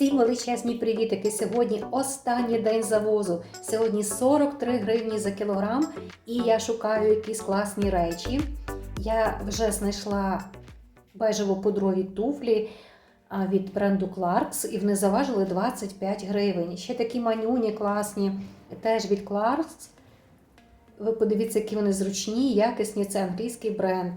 Всім величезні привітики! Сьогодні останній день завозу. Сьогодні 43 гривні за кілограм, і я шукаю якісь класні речі. Я вже знайшла бежево-пудрові туфлі від бренду Clarks, і вони заважили 25 гривень. Ще такі манюні класні, теж від Clarks. Ви подивіться, які вони зручні, якісні. Це англійський бренд.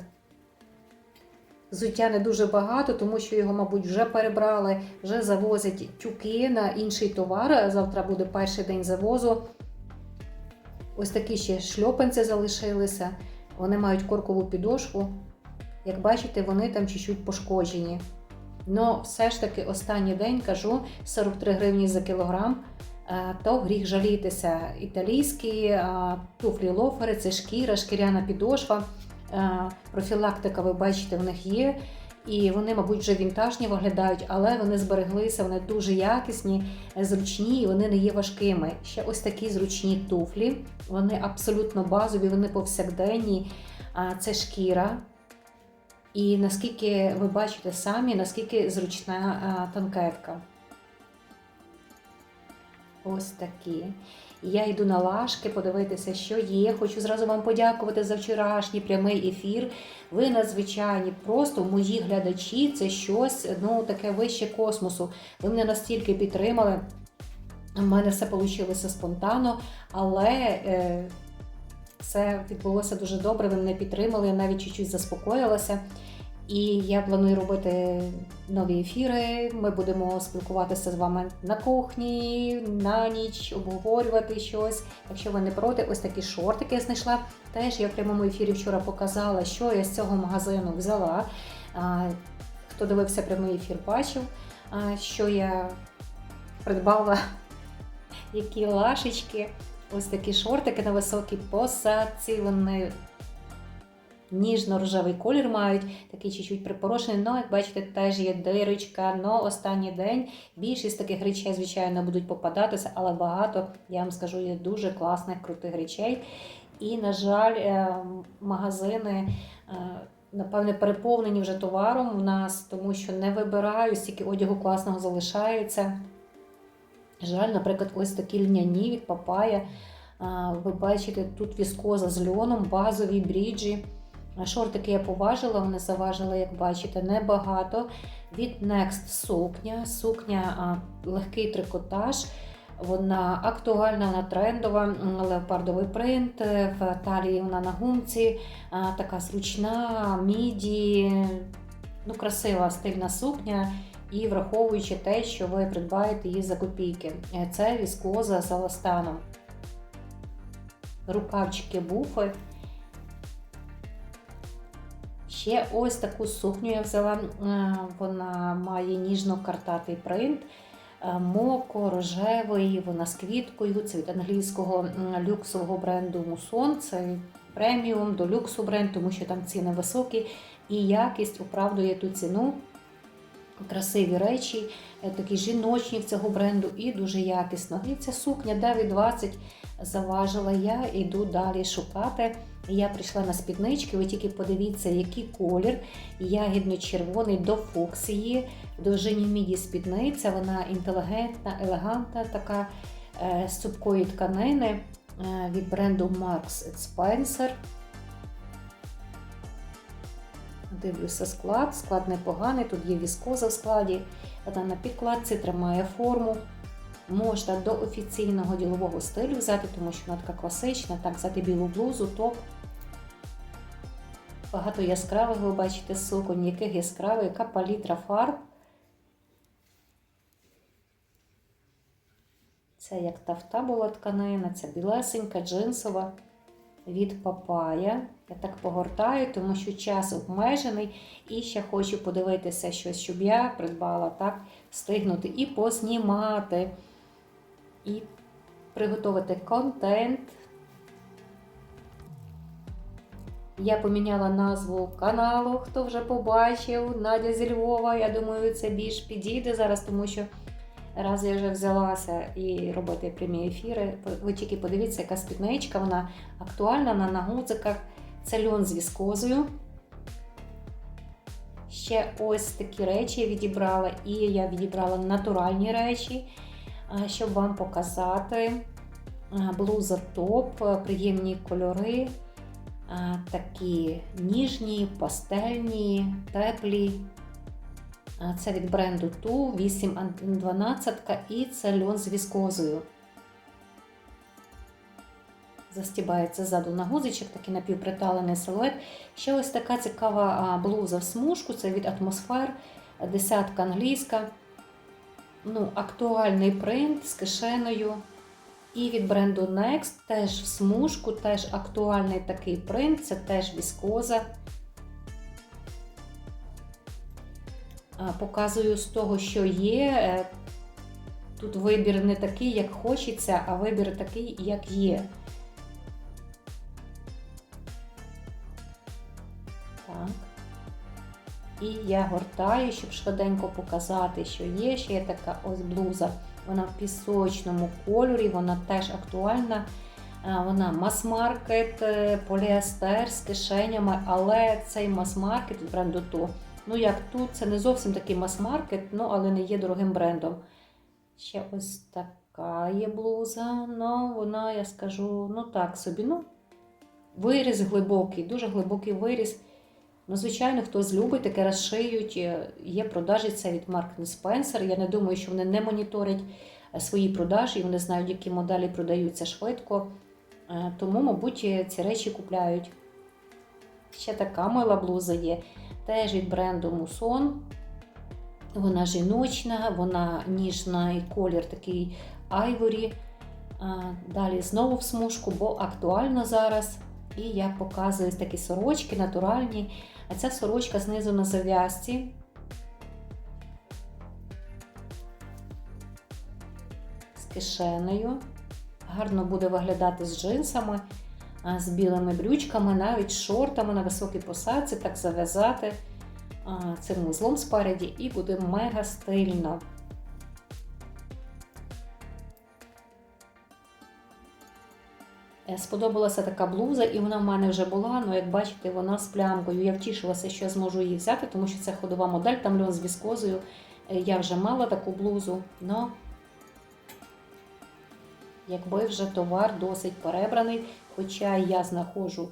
Взуття не дуже багато, тому що його, мабуть, вже перебрали, вже завозять тюки на інший товар. Завтра буде перший день завозу. Ось такі ще шльопанці залишилися. Вони мають коркову підошву. Як бачите, вони там чуть-чуть пошкоджені. Но все ж таки останній день кажу 43 гривні за кілограм. е, То гріх жалітися. Італійські туфлі лофери, це шкіра, шкіряна підошва. Е, профілактика, ви бачите, в них є. І вони, мабуть, вже вінтажні виглядають, але вони збереглися, вони дуже якісні, е, зручні і вони не є важкими. Ще ось такі зручні туфлі. Вони абсолютно базові, вони повсякденні. Це шкіра. І наскільки ви бачите самі, наскільки зручна а, танкетка. Ось такі. Я йду на лашки подивитися, що є. Хочу зразу вам подякувати за вчорашній прямий ефір. Ви надзвичайні, просто мої глядачі це щось ну, таке вище космосу. Ви мене настільки підтримали. У мене все вийшло спонтанно, але е, все відбулося дуже добре. Ви мене підтримали, я навіть чуть-чуть заспокоїлася. І я планую робити нові ефіри. Ми будемо спілкуватися з вами на кухні, на ніч, обговорювати щось. Якщо ви не проти, ось такі шортики я знайшла. Теж я в прямому ефірі вчора показала, що я з цього магазину взяла. Хто дивився прямий ефір, бачив, що я придбала які лашечки. Ось такі шортики на високій посадці. Вони ніжно-рожевий колір мають, такий чуть-чуть припорошений. Ну, як бачите, теж є дирочка. Но останній день більшість таких речей, звичайно, будуть попадатися, але багато, я вам скажу, є дуже класних, крутих речей. І, на жаль, е, магазини. е, Напевне, переповнені вже товаром у нас, тому що не вибираю, стільки одягу класного залишається. Жаль, наприклад, ось такі льняні від папая. Ви бачите, тут віскоза з льоном, базові бріджі. Шортики я поважила, вони заважили, як бачите, небагато. Від Next сукня. Сукня легкий трикотаж. Вона актуальна, вона трендова, леопардовий принт, е, в талії вона на гумці, така зручна, міді, ну, красива стильна сукня. І враховуючи те, що ви придбаєте її за копійки. Е, Це віскоза з еластаном. Рукавчики буфи. Ще ось таку сукню я взяла. Е, Вона має ніжно-картатий принт. е, Моко, рожевий, вона з квіткою. Це від англійського люксового бренду Мусон. Це преміум до люксу бренд, тому що там ціни високі і якість оправдує ту ціну. Красиві речі, е, такі жіночні в цього бренду і дуже якісно. І ця сукня 9,20 заважила. Я йду далі шукати. Я прийшла на спіднички, ви тільки подивіться, який колір. Ягідно-червоний до фуксії, в довжині міді спідниця. Вона інтелігентна, елегантна, така е, з цупкої тканини е, від бренду Marks Spencer. Дивлюся склад, склад непоганий, тут є віскоза в складі, вона на підкладці тримає форму. Можна до офіційного ділового стилю взяти, тому що вона така класична, так взяти білу блузу, топ. Багато яскравих, ви бачите, суконь, яких яскравих, яка палітра фарб. Це як тафта була тканина, це білесенька, джинсова від папая. Я так погортаю, тому що час обмежений. І ще хочу подивитися щось, щоб я придбала так, встигнути і познімати, і приготувати контент. Я поміняла назву каналу, хто вже побачив, Надя зі Львова. Я думаю, це більш підійде зараз, тому що раз я вже взялася і робити прямі ефіри, ви тільки подивіться, яка спідничка, вона актуальна, вона на гудзиках. Це льон з віскозою. Ще ось такі речі я відібрала, і я відібрала натуральні речі, щоб вам показати. Блуза топ, приємні кольори, такі ніжні, пастельні, теплі. Це від бренду Ту 812 і це льон з віскозою. Застібається ззаду на гузичок, такий напівприталений силует. Ще ось така цікава блуза в смужку, це від атмосфер, десятка англійська. Ну, Актуальний принт з кишеною. І від бренду Next теж в смужку, теж актуальний такий принт, це теж віскоза. Показую з того, що є. Е, Тут вибір не такий, як хочеться, а вибір такий, як є. Так. І я гортаю, щоб швиденько показати, що є. Ще є така ось блуза. Вона в пісочному кольорі, вона теж актуальна. Вона мас-маркет, е, поліестер з кишенями, але цей мас-маркет бренду То. Ну, як тут, це не зовсім такий мас-маркет, ну, але не є дорогим брендом. Ще ось така є блуза. Ну, вона, я скажу, ну так собі. ну, Виріз глибокий, дуже глибокий виріз. Ну, звичайно, хтось любить, таке розшиють. Е, Є продажі це від Marks Spencer. Я не думаю, що вони не моніторять е, свої продажі, вони знають, які моделі продаються швидко. Е, Тому, мабуть, ці речі купляють. Ще така мила блуза є. Теж від бренду Muson. Вона жіночна, вона ніжна і колір такий айворі. Далі знову в смужку, бо актуально зараз. І я показую такі сорочки натуральні. А ця сорочка знизу на зав'язці. З кишенею. Гарно буде виглядати з джинсами, з білими брючками, навіть шортами на високій посадці, так зав'язати цим вузлом спереді, і буде мега стильно. Е, Сподобалася така блуза, і вона в мене вже була. Ну, як бачите, вона з плямкою. Я втішилася, що я зможу її взяти, тому що це ходова модель, там льон з віскозою. Е, Я вже мала таку блузу, але якби вже товар досить перебраний, хоча я знаходжу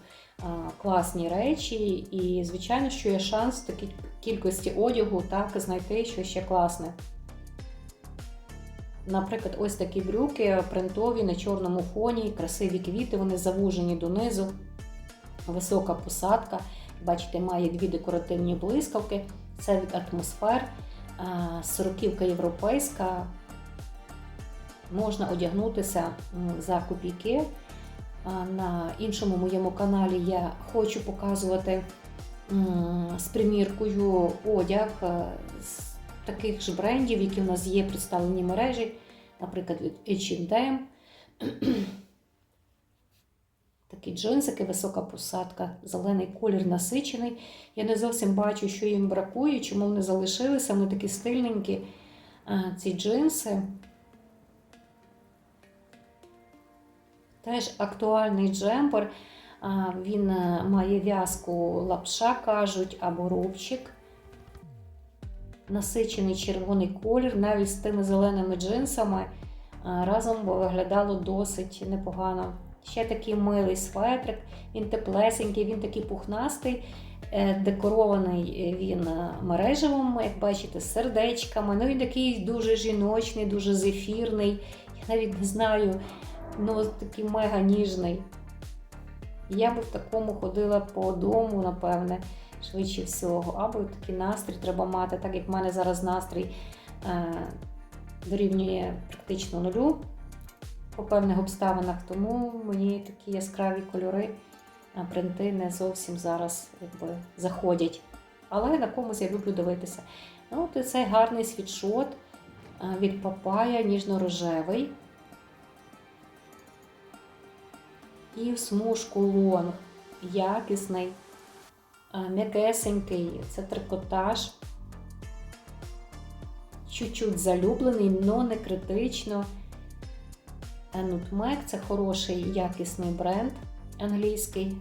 класні речі, і, звичайно, що є шанс в такій кількості одягу так знайти щось ще класне. Наприклад, ось такі брюки принтові на чорному фоні, красиві квіти, вони завужені донизу, висока посадка. Бачите, має дві декоративні блискавки. Це від атмосфер, сороківка європейська. Можна одягнутися за копійки. На іншому моєму каналі я хочу показувати з приміркою одяг з таких ж брендів, які в нас є представлені мережі, наприклад, від H&M. Такі джинсики, висока посадка, зелений колір насичений. Я не зовсім бачу, що їм бракує, чому вони залишилися. Вони такі стильненькі, ці джинси. Теж актуальний джемпер. Він має в'язку лапша, кажуть, або рубчик насичений червоний колір, навіть з тими зеленими джинсами разом виглядало досить непогано. Ще такий милий светрик, він теплесенький, він такий пухнастий, е, декорований він мережевим, як бачите, сердечками. Ну, Він такий дуже жіночний, дуже зефірний. Я навіть не знаю, ну такий мега ніжний. Я би в такому ходила по дому, напевне швидше всього. Або такий настрій треба мати, так як в мене зараз настрій е, дорівнює практично нулю по певних обставинах, тому мені такі яскраві кольори, е, принти не зовсім зараз якби, заходять. Але на комусь я люблю дивитися. Ну, цей гарний світшот е, від папая, ніжно-рожевий. І в смужку лонг якісний м'якесенький, це трикотаж. Чуть-чуть залюблений, але не критично. Nutmeg – це хороший якісний бренд англійський.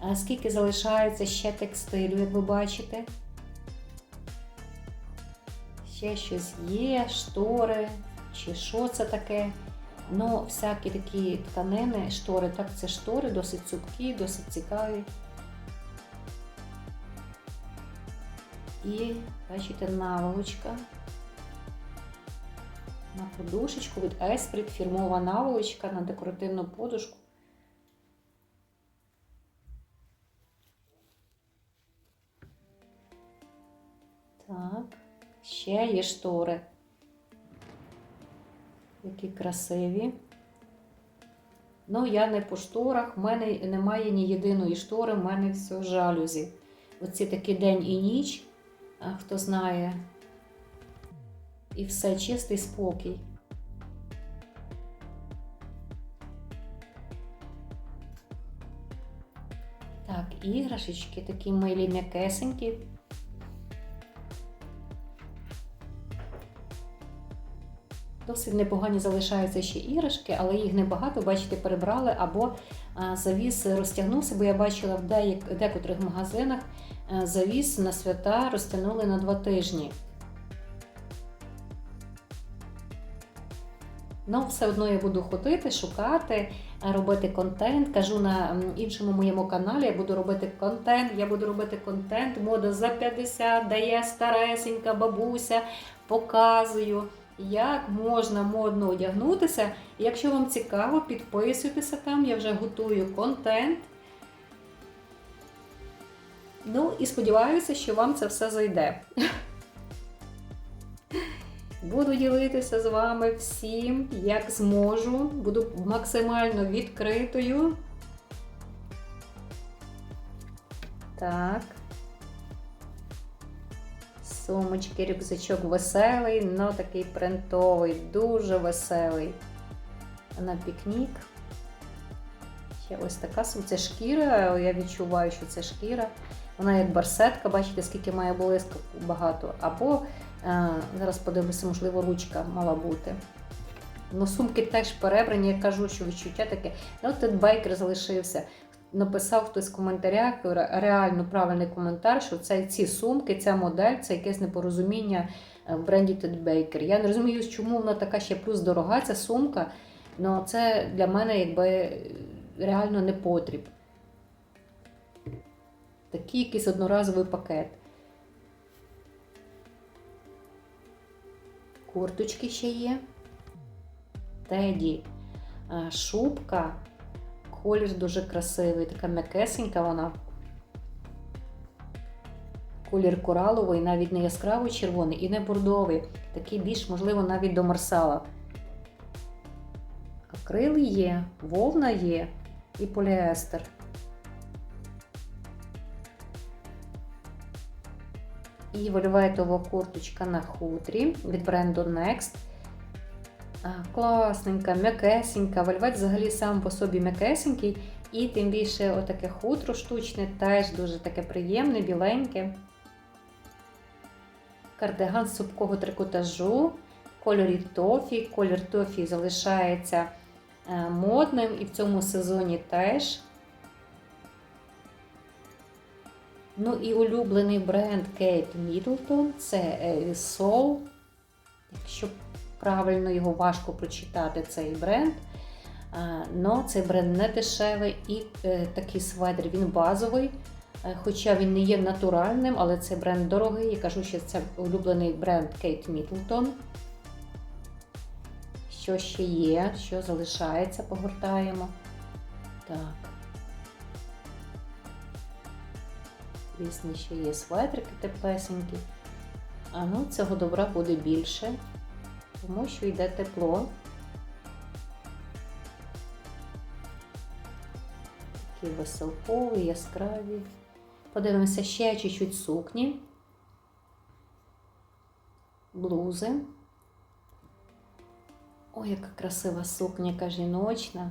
А скільки залишається ще текстилю, як ви бачите. Ще щось є, штори, чи що це таке. Ну, всякі такі тканини, штори, так, це штори, досить цупкі, досить цікаві. І, бачите, наволочка. На подушечку від Esprit, фірмова наволочка на декоративну подушку. Так, ще є штори. Які красиві. Ну, я не по шторах, в мене немає ні єдиної штори, в мене все жалюзі. Оці такі день і ніч, хто знає. І все чистий спокій. Так, іграшечки такі милі м'якесенькі. Досить непогані залишаються ще іграшки, але їх небагато, бачите, перебрали або завіс розтягнувся, бо я бачила в декотрих магазинах завіс на свята розтягнули на два тижні. Ну, все одно я буду ходити, шукати, робити контент. Кажу на іншому моєму каналі, я буду робити контент, я буду робити контент, мода за 50, де я старесенька бабуся, показую як можна модно одягнутися. Якщо вам цікаво, підписуйтеся там, я вже готую контент. Ну і сподіваюся, що вам це все зайде. Буду ділитися з вами всім, як зможу. Буду максимально відкритою. Так. Сумочки, рюкзачок веселий, но такий принтовий, дуже веселий. На пікнік. Ще ось така. Це шкіра, я відчуваю, що це шкіра. Вона як барсетка, бачите, скільки має блиску багато. Або, е, зараз подивлюся, можливо, ручка мала бути. Ну, сумки теж перебрані, я кажу, що відчуття таке. Ну, тут байкер залишився написав хтось в коментарях реально правильний коментар, що це ці сумки, ця модель це якесь непорозуміння е, бренді Baker. Я не розумію, чому вона така ще плюс дорога, ця сумка. але це для мене якби реально не потріб. Такий якийсь одноразовий пакет. Курточки ще є. Теді, е, шубка. Колір дуже красивий, така м'якесенька вона. Колір кораловий, навіть не яскраво червоний і не бордовий. Такий більш, можливо, навіть до марсала. Акрил є, вовна є і поліестер. І вольветова курточка на хутрі від бренду Next. Класненька, м'якесенька. Вельвет взагалі сам по собі м'якесенький. І тим більше отаке хутро штучне, теж дуже таке приємне, біленьке. Кардиган з супкого трикотажу, кольорі тофі. Колір тофі залишається е, модним і в цьому сезоні теж. Ну і улюблений бренд Кейт Мідлтон це Soul. Якщо правильно його важко прочитати цей бренд. Но цей бренд не дешевий і е, такий сведер він базовий. Е, хоча він не є натуральним, але цей бренд дорогий. Я кажу, що це улюблений бренд Кейт Мідлтон. Що ще є, що залишається, погортаємо. Так. Різні ще є светрики теплесенькі. А ну, цього добра буде більше тому що йде тепло. Такі веселкові, яскраві. Подивимося ще чуть-чуть сукні, блузи. Ой, яка красива сукня, яка жіночна.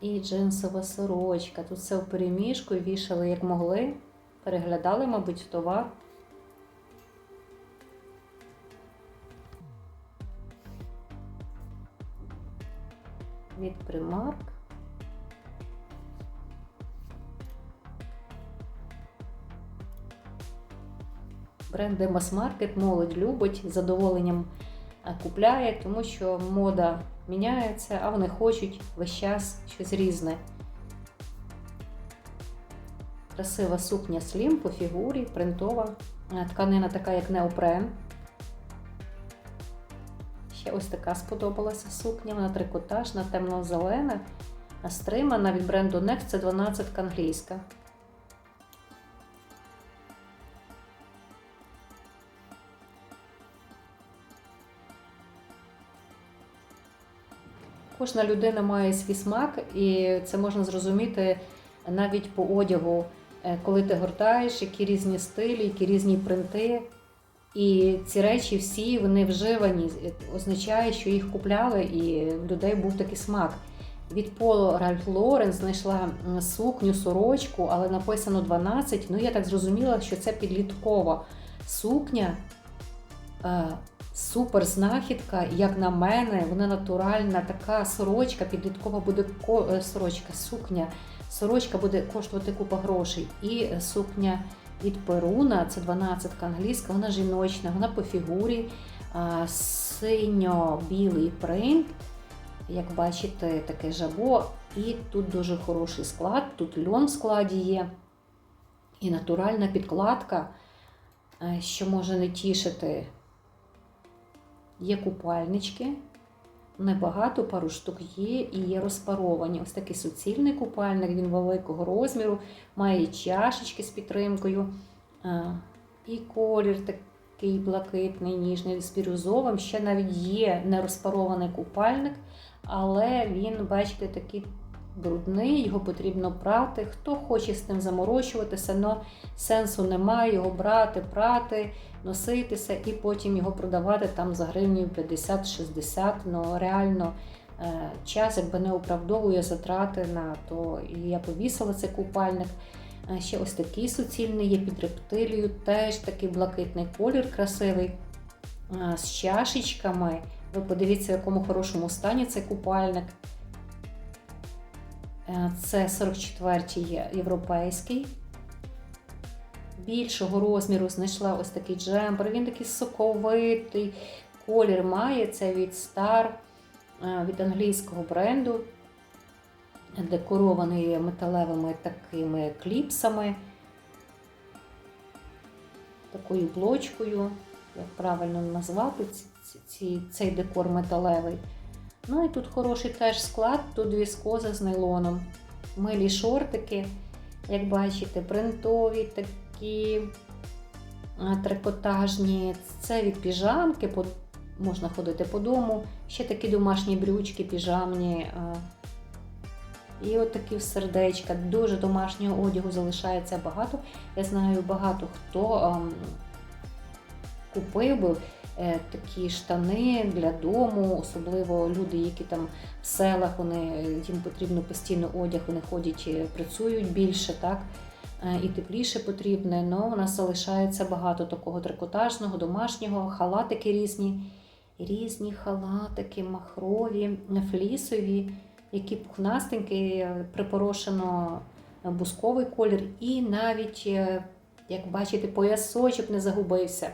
І джинсова сорочка. Тут все в переміжку вішали як могли переглядали, мабуть, товар. Від примарк. Бренд Demos Market молодь любить, з задоволенням е, купляє, тому що мода міняється, а вони хочуть весь час щось різне. Красива сукня слім по фігурі, принтова. Е, Тканина така, як неопрен. Ще ось така сподобалася сукня, вона трикотажна, темно-зелена, стримана від бренду Next, це 12 англійська. Кожна людина має свій смак, і це можна зрозуміти навіть по одягу, Е, коли ти гортаєш, які різні стилі, які різні принти. І ці речі всі вони вживані, означає, що їх купляли, і в людей був такий смак. Від Поло Ральф Лорен знайшла сукню, сорочку, але написано 12. Ну, я так зрозуміла, що це підліткова сукня. Е, супер знахідка, як на мене, вона натуральна, така сорочка, підліткова буде е, сорочка, сукня. Сорочка буде коштувати купа грошей. І е, сукня від Перуна, це 12 англійська, вона жіночна, вона по фігурі, синьо-білий принт. Як бачите, таке жабо. І тут дуже хороший склад, тут льон в складі є. І натуральна підкладка, е, що може не тішити. Є купальнички, небагато, пару штук є і є розпаровані. Ось такий суцільний купальник, він великого розміру, має чашечки з підтримкою. І колір такий блакитний, ніжний, з бірюзовим. Ще навіть є нерозпарований купальник, але він, бачите, такий брудний, його потрібно прати. Хто хоче з ним заморочуватися, але сенсу немає його брати, прати, носитися і потім його продавати там за гривню 50-60. Ну реально е, час якби не оправдовує затрати на то. І я повісила цей купальник. Ще ось такий суцільний є під рептилію, теж такий блакитний колір красивий з чашечками. Ви подивіться, в якому хорошому стані цей купальник. Е, Це 44-й європейський. Більшого розміру знайшла ось такий джемпер. Він такий соковитий колір має. Це від Star, е, від англійського бренду. Декорований металевими такими кліпсами, такою блочкою, як правильно назвати цей декор металевий. Ну і тут хороший теж склад, тут віскоза з нейлоном. Милі шортики, як бачите, принтові такі трикотажні. Це від піжамки, можна ходити по дому. Ще такі домашні брючки, піжамні. І от такі сердечка. Дуже домашнього одягу залишається багато. Я знаю багато хто купив би такі штани для дому, особливо люди, які там в селах, вони, їм потрібно постійно одяг, вони ходять, е, працюють більше, так? Е, І тепліше потрібне, але у нас залишається багато такого трикотажного, домашнього, халатики різні, різні халатики, махрові, флісові, які пухнастенькі, е, припорошено бусковий колір, і навіть, е, як бачите, поясочок не загубився.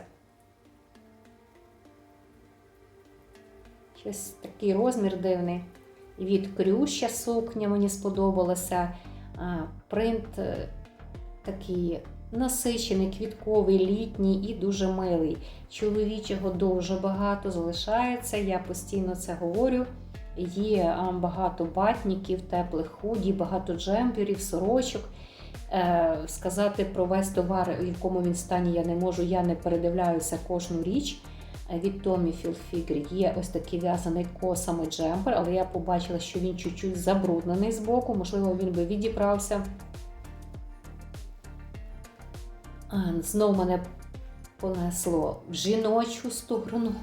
Щось такий розмір дивний. Від крюща сукня мені сподобалася. Принт е, такий насичений, квітковий, літній і дуже милий. Чоловічого дуже багато залишається, я постійно це говорю. Є багато батників, теплих худі, багато джемперів, сорочок. Е, Сказати про весь товар, в якому він стані, я не можу, я не передивляюся кожну річ. Від Tommy є ось такий в'язаний косами джемпер, але я побачила, що він чуть-чуть забруднений з боку, можливо, він би відібрався. Знов мене понесло в жіночу сторону.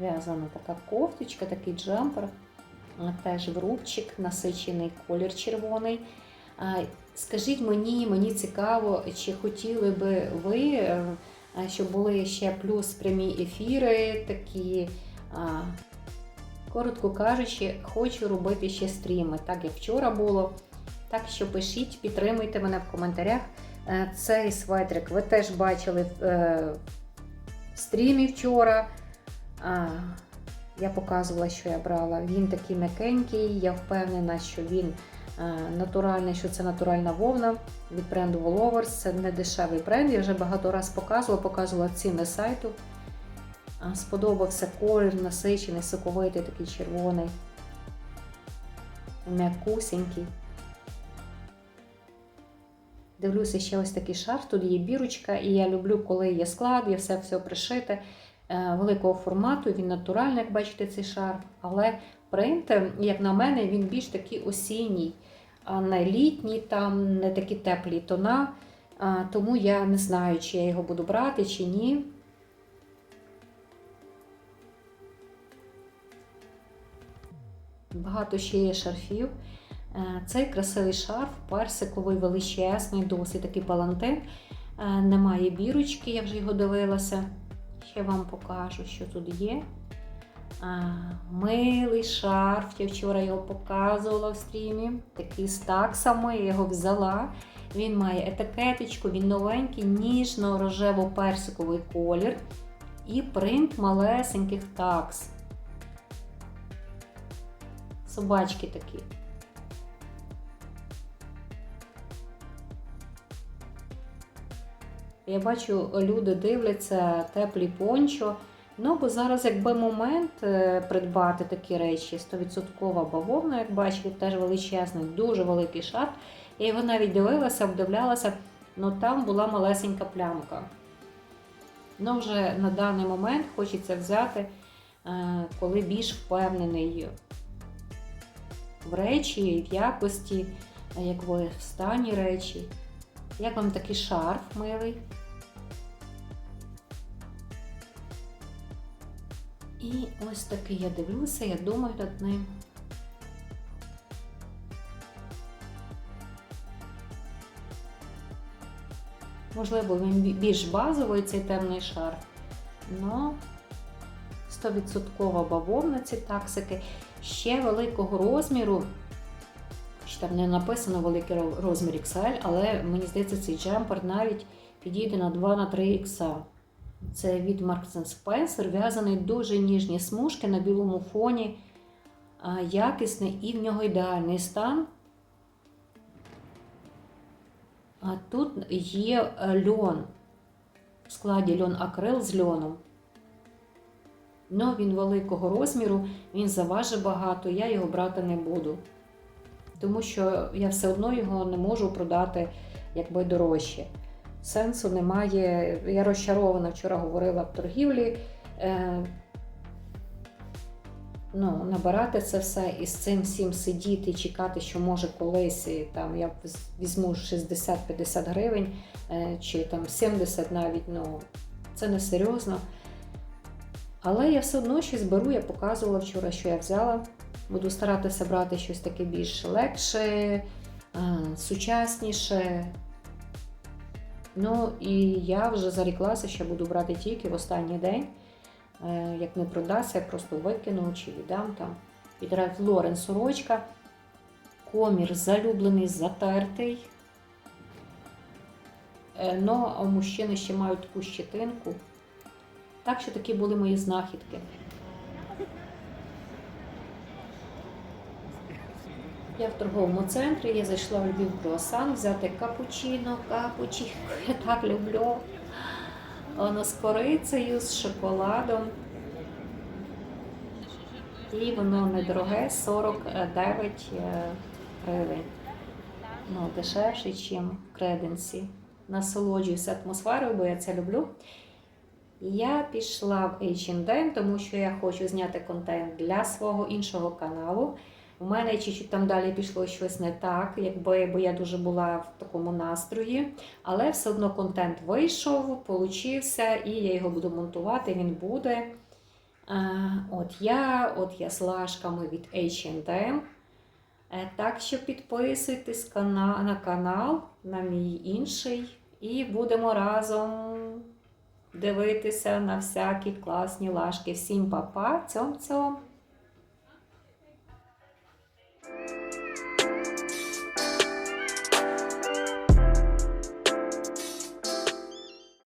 В'язана така кофточка, такий джемпер, теж в рубчик, насичений колір червоний. Скажіть мені, мені цікаво, чи хотіли би ви, е, щоб були ще плюс прямі ефіри такі. Коротко кажучи, хочу робити ще стріми, так як вчора було. Так що пишіть, підтримуйте мене в коментарях. Е, Цей светрик ви теж бачили в е, стрімі вчора. Я показувала, що я брала. Він такий м'якенький. Я впевнена, що він е, натуральний, що це натуральна вовна від бренду Wolovers. Це не дешевий бренд. Я вже багато разів показувала, показувала ціни сайту. Сподобався колір насичений, соковитий, такий червоний, м'якусенький. Дивлюся, ще ось такий шарф. Тут є бірочка, і я люблю, коли є склад, є все все пришите е, великого формату. Він натуральний, як бачите, цей шарф. Але принт, е, як на мене, він більш такий осінній, а не літній, там не такі теплі тона. Тому я не знаю, чи я його буду брати, чи ні. Багато ще є шарфів. Е, Цей красивий шарф, персиковий, величезний, досить такий палантин. Е, Немає бірочки, я вже його дивилася. Ще вам покажу, що тут є. А, Милий шарф, я вчора його показувала в стрімі. Такий з таксами, я його взяла. Він має етикеточку, він новенький, ніжно-рожево-персиковий колір і принт малесеньких такс. Собачки такі. Я бачу, люди дивляться теплі пончо. Ну, бо зараз, якби момент е, придбати такі речі, 100% бавовна, як бачите, теж величезний, дуже великий шар. Я його навіть дивилася, обдивлялася, але там була малесенька плямка. Ну, вже на даний момент хочеться взяти, е, коли більш впевнений в речі, в якості, як ви в стані речі. Як вам такий шарф милий? І ось такий я дивлюся, я думаю над ним. Можливо, він більш базовий цей темний шар. Но 100% бавовна ці таксики. Ще великого розміру. Що там не написано великий розмір XL, але мені здається, цей джемпер навіть підійде на 2 на 3 XL. Це від Marks Spencer, в'язаний дуже ніжні смужки на білому фоні, якісний і в нього ідеальний стан. А тут є е, льон. В складі льон акрил з льоном. Ну, він великого розміру, він заважить багато, я його брати не буду. Тому що я все одно його не можу продати якби дорожче сенсу немає. Я розчарована вчора говорила в торгівлі. Е, ну, Набирати це все і з цим всім сидіти чекати, що може колись там, я візьму 60-50 гривень е, чи там 70 навіть, ну це не серйозно. Але я все одно щось беру, я показувала вчора, що я взяла. Буду старатися брати щось таке більш легше, е, сучасніше. Ну і я вже заріклася, що буду брати тільки в останній день. Е, Як не продасться, я просто викину чи віддам там. Від Ральф Лорен сорочка. Комір залюблений, затертий. Е, Ну, а мужчини ще мають таку щетинку. Так що такі були мої знахідки. Я в торговому центрі, я зайшла в Львів круасан, взяти капучино, капучі, я так люблю. Воно з корицею, з шоколадом. І воно недороге, 49 е, гривень. Ну, дешевше, ніж в креденсі. Насолоджуюся атмосферою, бо я це люблю. Я пішла в H&M, тому що я хочу зняти контент для свого іншого каналу. У мене чуть-чуть там далі пішло щось не так, якби бо я дуже була в такому настрої. Але все одно контент вийшов, получився, і я його буду монтувати, він буде. От я, от я з лашками від H&M. Так що підписуйтесь на канал, на мій інший, і будемо разом дивитися на всякі класні лашки. Всім па-па, цьом-цьом!